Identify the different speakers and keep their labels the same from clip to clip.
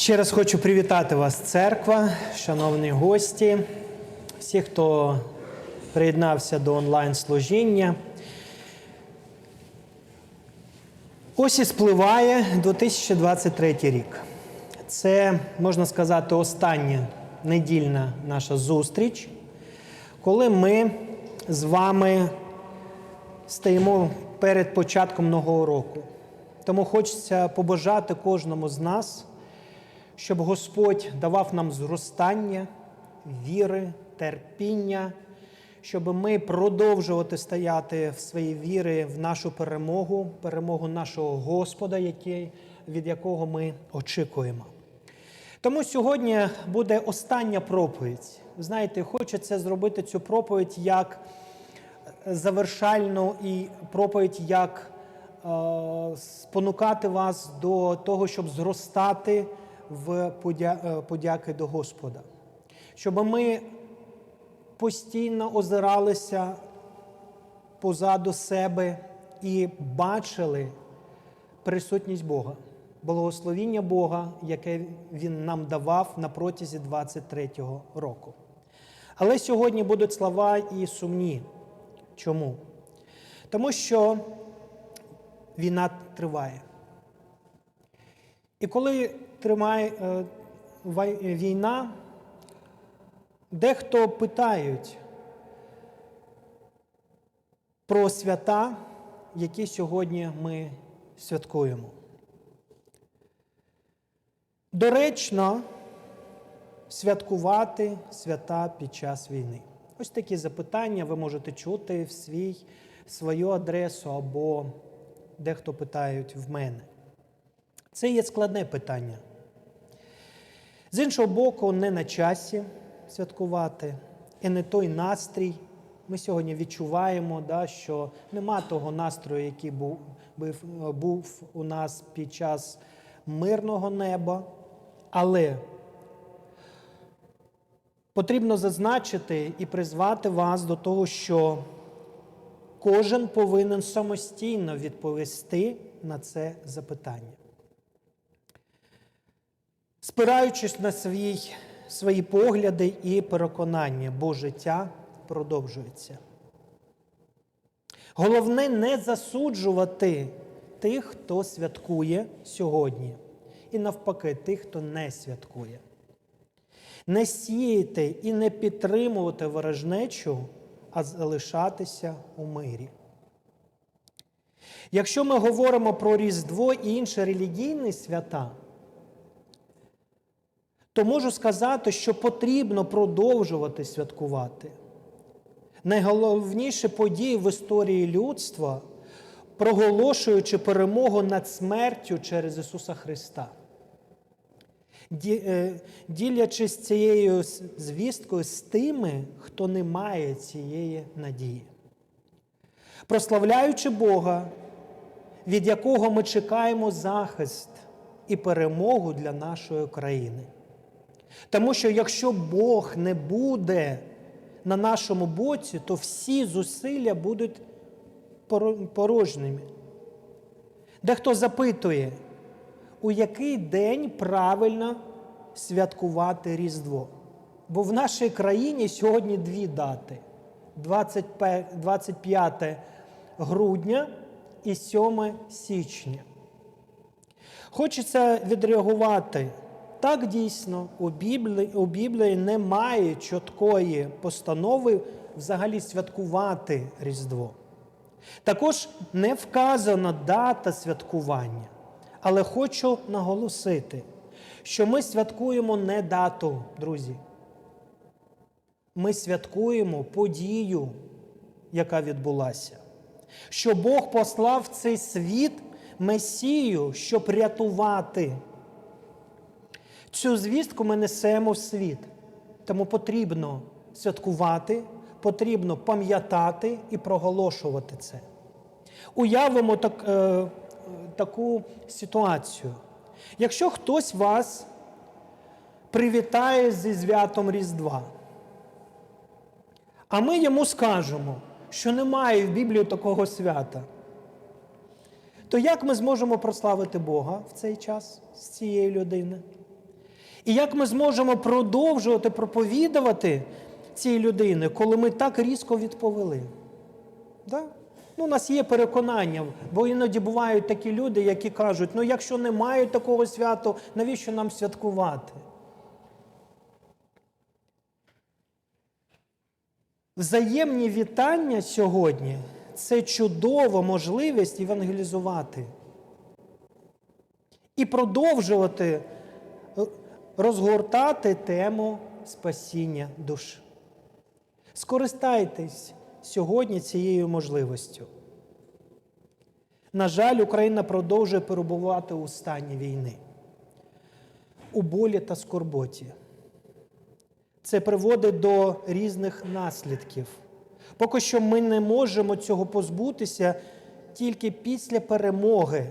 Speaker 1: Ще раз хочу привітати вас, церква, шановні гості, всі, хто приєднався до онлайн-служіння. Ось і спливає 2023 рік. Це, можна сказати, остання недільна наша зустріч, коли ми з вами стоїмо перед початком нового року. Тому хочеться побажати кожному з нас, щоб Господь давав нам зростання, віри, терпіння, щоб ми продовжувати стояти в своїй вірі в нашу перемогу, перемогу нашого Господа, який, від якого ми очікуємо. Тому сьогодні буде остання проповідь. Знаєте, хочеться зробити цю проповідь як завершальну і проповідь як е, спонукати вас до того, щоб зростати в е, подяки до Господа. Щоб ми постійно озиралися позаду себе і бачили присутність Бога, благословіння Бога, яке Він нам давав на протязі 23-го року. Але сьогодні будуть слова і сумні. Чому? Тому що війна триває. І коли тримає е, війна, дехто питають про свята, які сьогодні ми святкуємо. Доречно святкувати свята під час війни. Ось такі запитання ви можете чути в свій, свою адресу або дехто питають в мене. Це є складне питання. З іншого боку, не на часі святкувати, і не той настрій. Ми сьогодні відчуваємо, да, що нема того настрою, який був, був, у нас під час мирного неба. Але потрібно зазначити і призвати вас до того, що кожен повинен самостійно відповісти на це запитання. Спираючись на свій, свої погляди і переконання, бо життя продовжується. Головне не засуджувати тих, хто святкує сьогодні, і навпаки, тих, хто не святкує. Не сіяти і не підтримувати ворожнечу, а залишатися у мирі. Якщо ми говоримо про Різдво і інші релігійні свята, то можу сказати, що потрібно продовжувати святкувати. Найголовніші події в історії людства, проголошуючи перемогу над смертю через Ісуса Христа. Е, Ділячись цією звісткою з тими, хто не має цієї надії. Прославляючи Бога, від якого ми чекаємо захист і перемогу для нашої країни. Тому що якщо Бог не буде на нашому боці, то всі зусилля будуть порожніми. Дехто запитує, у який день правильно святкувати Різдво? Бо в нашій країні сьогодні дві дати: 25 25 грудня і 7 січня. Хочеться відреагувати. Так дійсно, у Біблії, у Біблії немає чіткої постанови взагалі святкувати Різдво. Також не вказана дата святкування. Але хочу наголосити, що ми святкуємо не дату, друзі. Ми святкуємо подію, яка відбулася. Що Бог послав цей світ Месію, щоб рятувати. Цю звістку ми несемо в світ. Тому потрібно святкувати, потрібно пам'ятати і проголошувати це. Уявимо так, е, таку ситуацію. Якщо хтось вас привітає зі святом Різдва, а ми йому скажемо, що немає в Біблії такого свята, то як ми зможемо прославити Бога в цей час з цієї людини? І як ми зможемо продовжувати проповідувати цій людини, коли ми так різко відповіли? Да? Ну, у нас є переконання, бо іноді бувають такі люди, які кажуть, ну якщо немає такого святу, навіщо нам святкувати? Взаємні вітання сьогодні це чудова можливість евангелізувати і продовжувати е, розгортати тему спасіння душ. Скористайтесь сьогодні цією можливістю. На жаль, Україна продовжує перебувати у стані війни, у болі та скорботі. Це приводить до різних наслідків. Поки що ми не можемо цього позбутися тільки після перемоги.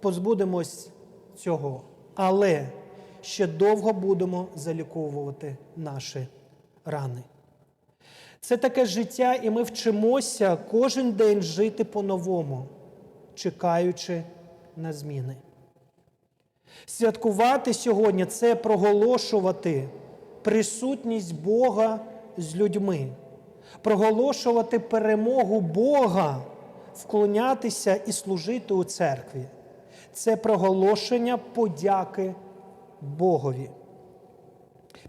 Speaker 1: Позбудемось цього. Але ще довго будемо заліковувати наші рани. Це таке життя, і ми вчимося кожен день жити по-новому, чекаючи на зміни. Святкувати сьогодні це проголошувати присутність Бога з людьми, проголошувати перемогу Бога, вклонятися і служити у церкві. Це проголошення подяки Богові.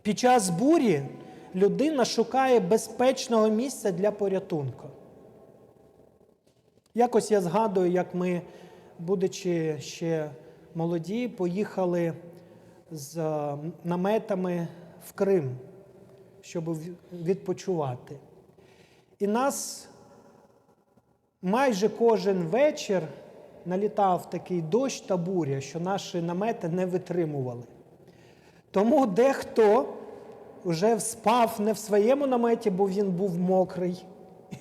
Speaker 1: Під час бурі людина шукає безпечного місця для порятунку. Якось я згадую, як ми, будучи ще молоді, поїхали з е, наметами в Крим, щоб відпочивати. І нас майже кожен вечір налітав такий дощ та буря, що наші намети не витримували. Тому дехто вже спав не в своєму наметі, бо він був мокрий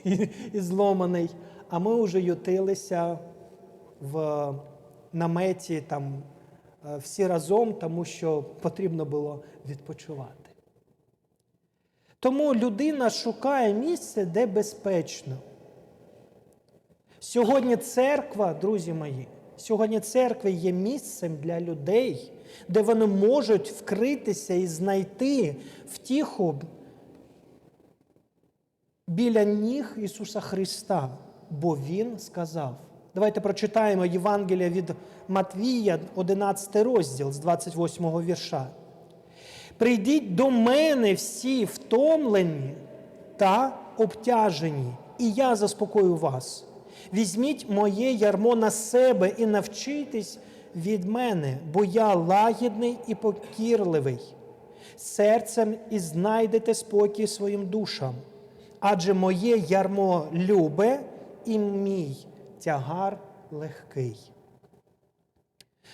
Speaker 1: і, і зломаний, а ми вже ютилися в наметі там е, всі разом, тому що потрібно було відпочивати. Тому людина шукає місце, де безпечно. Сьогодні церква, друзі мої, сьогодні церква є місцем для людей, де вони можуть вкритися і знайти втіху біля ніг Ісуса Христа, бо Він сказав. Давайте прочитаємо Євангелія від Матвія, 11 розділ з 28 вірша. Прийдіть до мене всі втомлені та обтяжені, і я заспокою вас. Візьміть моє ярмо на себе і навчитесь від мене, бо я лагідний і покірливий, серцем і знайдете спокій своїм душам. Адже моє ярмо любе і мій тягар легкий.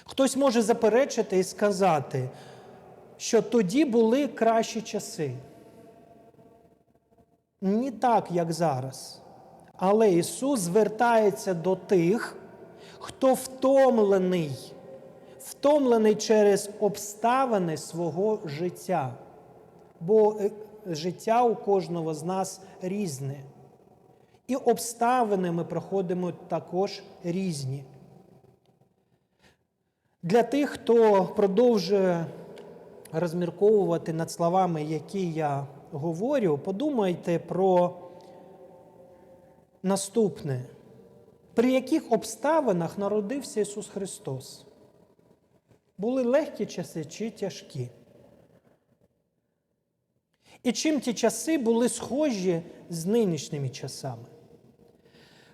Speaker 1: Хтось може заперечити і сказати, що тоді були кращі часи. Не так, як зараз. Але Ісус звертається до тих, хто втомлений, втомлений через обставини свого життя. Бо е, життя у кожного з нас різне. І обставини ми проходимо також різні. Для тих, хто продовжує розмірковувати над словами, які я говорю, подумайте про наступне. При яких обставинах народився Ісус Христос? Були легкі часи чи тяжкі? І чим ті часи були схожі з нинішніми часами?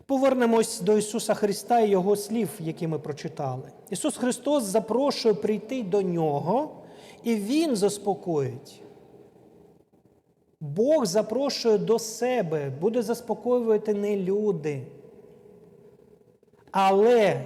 Speaker 1: Повернемось до Ісуса Христа і Його слів, які ми прочитали. Ісус Христос запрошує прийти до Нього, і Він заспокоїть. Бог запрошує до себе, буде заспокоювати не люди. Але,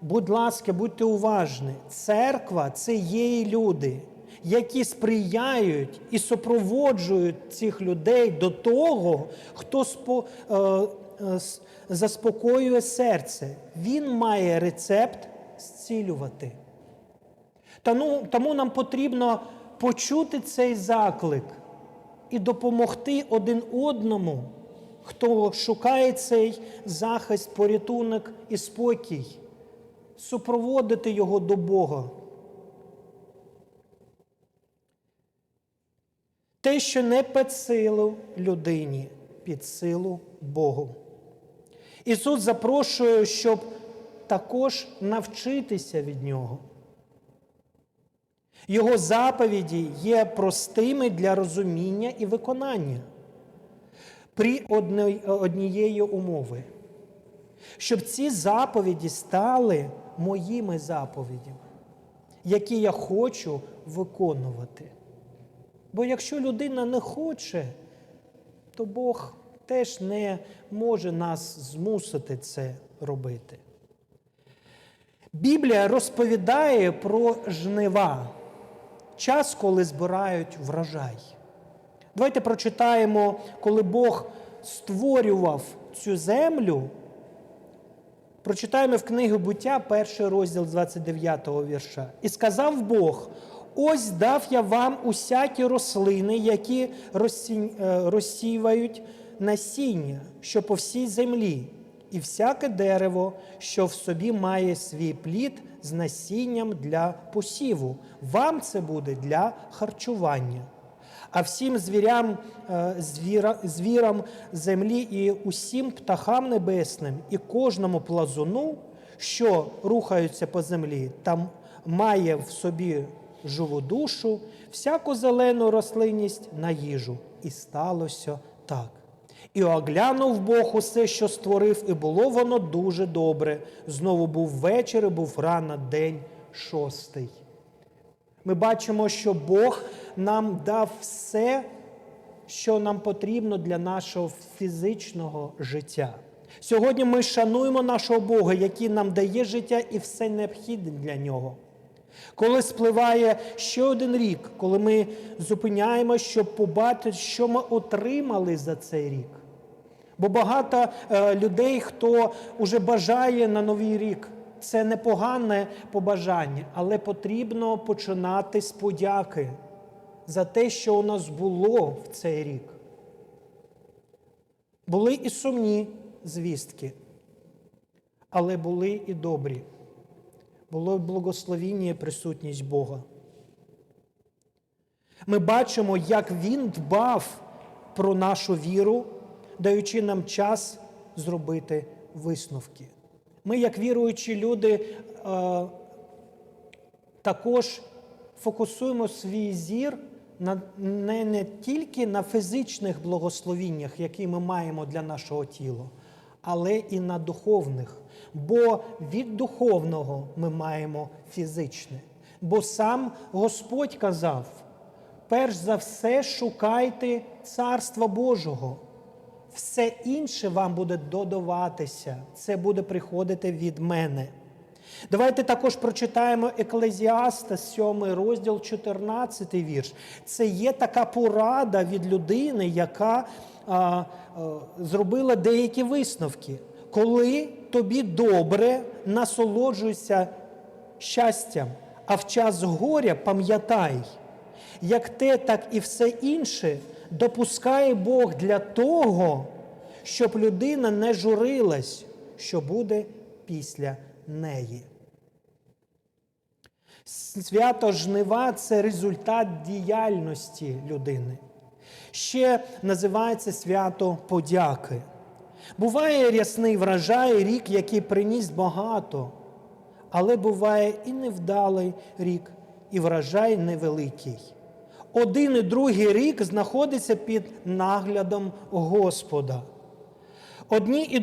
Speaker 1: будь ласка, будьте уважні, церква це є люди, які сприяють і супроводжують цих людей до того, хто спо, е, е, заспокоює серце. Він має рецепт зцілювати. Тому, тому нам потрібно почути цей заклик і допомогти один одному, хто шукає цей захист, порятунок і спокій, супроводити його до Бога. Те, що не під силу людині, під силу Богу. Ісус запрошує, щоб також навчитися від Нього. Його заповіді є простими для розуміння і виконання при однієї умови, щоб ці заповіді стали моїми заповідями, які я хочу виконувати. Бо якщо людина не хоче, то Бог теж не може нас змусити це робити. Біблія розповідає про жнива, час, коли збирають врожай. Давайте прочитаємо, коли Бог створював цю землю. Прочитаємо в книгу буття, перший розділ з 29 вірша. І сказав Бог: ось дав я вам усякі рослини, які розсі- е, розсівають насіння, що по всій землі, і всяке дерево, що в собі має свій плід з насінням для посіву. Вам це буде для харчування. А всім звірям, е, звіра, звірам землі і усім птахам небесним, і кожному плазуну, що рухаються по землі, там має в собі живу душу, всяку зелену рослинність на їжу. І сталося так. І оглянув Бог усе, що створив, і було воно дуже добре. Знову був вечір, і був рано день шостий. Ми бачимо, що Бог нам дав все, що нам потрібно для нашого фізичного життя. Сьогодні ми шануємо нашого Бога, який нам дає життя і все необхідне для нього. Коли спливає ще один рік, коли ми зупиняємо, щоб побачити, що ми отримали за цей рік. Бо багато е, людей, хто вже бажає на новий рік, це непогане побажання, але потрібно починати з подяки за те, що у нас було в цей рік. Були і сумні звістки, але були і добрі. Було благословіння і присутність Бога. Ми бачимо, як Він дбав про нашу віру, даючи нам час зробити висновки. Ми, як віруючі люди, е, також фокусуємо свій зір на, не, не тільки на фізичних благословіннях, які ми маємо для нашого тіла, але і на духовних. Бо від духовного ми маємо фізичне. Бо сам Господь казав: перш за все шукайте Царства Божого. Все інше вам буде додаватися, це буде приходити від мене. Давайте також прочитаємо Еклезіаста, 7 розділ, 14 вірш. Це є така порада від людини, яка а, а, зробила деякі висновки. Коли тобі добре, насолоджуйся щастям, а в час горя пам'ятай, як те, так і все інше допускає Бог для того, щоб людина не журилась, що буде після неї. Свято жнива це результат діяльності людини. Ще називається свято подяки. Буває рясний врожай, рік, який приніс багато, але буває і невдалий рік, і врожай невеликий. Один і другий рік знаходиться під наглядом Господа. Одні і,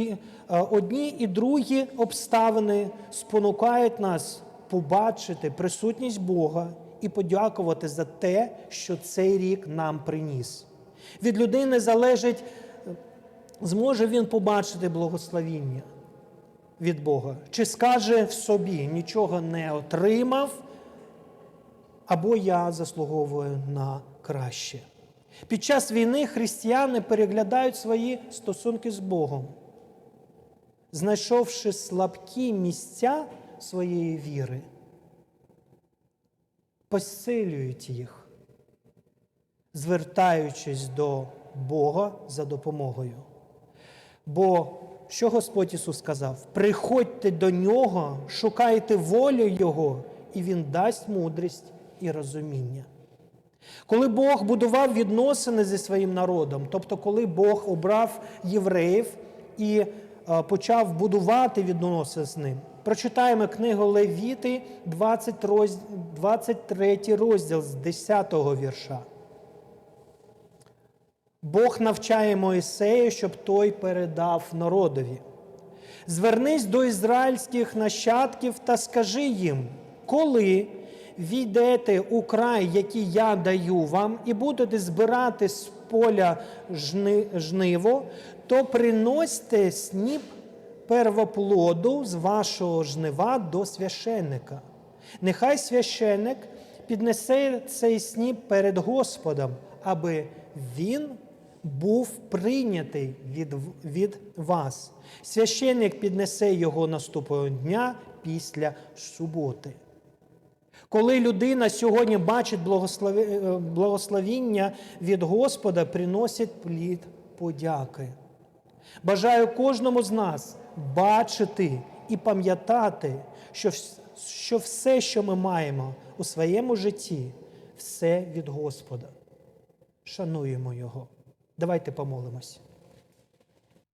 Speaker 1: і, одні і другі обставини спонукають нас побачити присутність Бога і подякувати за те, що цей рік нам приніс. Від людини залежить, е, зможе він побачити благословіння від Бога, чи скаже в собі нічого не отримав, або я заслуговую на краще. Під час війни християни переглядають свої стосунки з Богом, знайшовши слабкі місця своєї віри, посилюють їх, звертаючись до Бога за допомогою. Бо що Господь Ісус сказав? Приходьте до Нього, шукайте волю Його, і Він дасть мудрість і розуміння. Коли Бог будував відносини зі своїм народом, тобто коли Бог обрав євреїв і е, почав будувати відносини з ним, прочитаємо книгу Левіти, 23 розділ з 10 вірша. Бог навчає Моїсея, щоб той передав народові. Звернись до ізраїльських нащадків та скажи їм, коли війдете у край, який я даю вам, і будете збирати з поля жни, жниво, то приносьте сніп первоплоду з вашого жнива до священника. Нехай священник піднесе цей сніп перед Господом, аби він був прийнятий від, від вас. Священник піднесе його наступного дня після суботи. Коли людина сьогодні бачить е, благословіння від Господа, приносить плід подяки. Бажаю кожному з нас бачити і пам'ятати, що, що все, що ми маємо у своєму житті, все від Господа. Шануємо Його. Давайте помолимось.